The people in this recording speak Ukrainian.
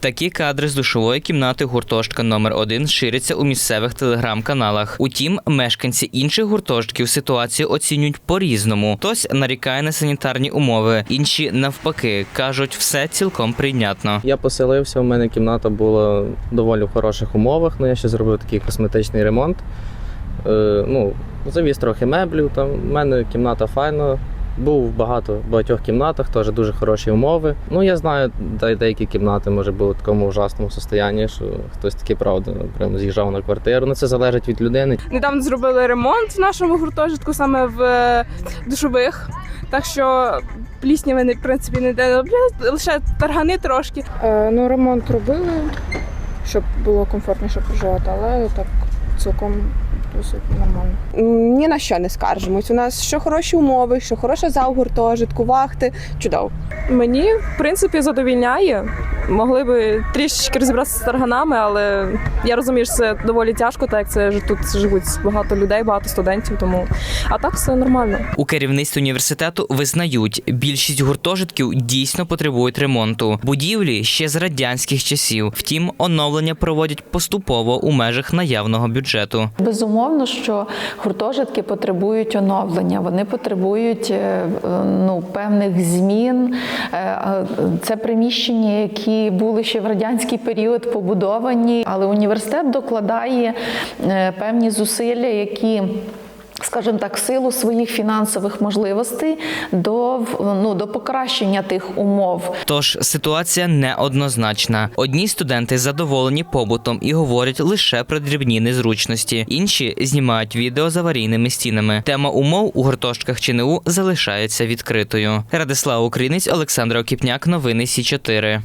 Такі кадри з душової кімнати гуртожитка номер 1 ширяться у місцевих телеграм-каналах. Утім, мешканці інших гуртожитків ситуацію оцінюють по-різному. Хтось нарікає на санітарні умови, інші навпаки кажуть, все цілком прийнятно. Я поселився, у мене кімната була доволі в хороших умовах. Ну, я ще зробив такий косметичний ремонт. Е, ну, завіз трохи меблів. Там. У мене кімната файна. Був в багато в багатьох кімнатах, теж дуже хороші умови. Ну, я знаю, де- деякі кімнати може були в такому ужасному стані, що хтось таки правда прям з'їжджав на квартиру. Ну це залежить від людини. Недавно зробили ремонт в нашому гуртожитку саме в е, душових. Так що плісняви не в принципі не де лише таргани трошки. Е, ну, ремонт робили, щоб було комфортніше проживати, але так цілком досить нормально. Ні на що не скаржимось. У нас що хороші умови, що хороша зал гуртожитку, вахти. Чудово. Мені в принципі задовільняє. Могли би трішечки розібратися з тарганами, але я розумію, що це доволі тяжко, так як це ж тут живуть багато людей, багато студентів. Тому а так все нормально. У керівництві університету визнають, більшість гуртожитків дійсно потребують ремонту. Будівлі ще з радянських часів. Втім, оновлення проводять поступово у межах наявного бюджету. Безумовно, що гуртожитки потребують оновлення. Вони потребують е, ну, певних змін. Е, е, Це приміщення, які були ще в радянський період побудовані, але університет докладає е, певні зусилля, які. Скажімо так, в силу своїх фінансових можливостей до, ну, до покращення тих умов. Тож ситуація неоднозначна. Одні студенти задоволені побутом і говорять лише про дрібні незручності, інші знімають відео з аварійними стінами. Тема умов у гуртожитках ЧНУ залишається відкритою. Радислав Українець, Олександр Окіпняк, новини Сі 4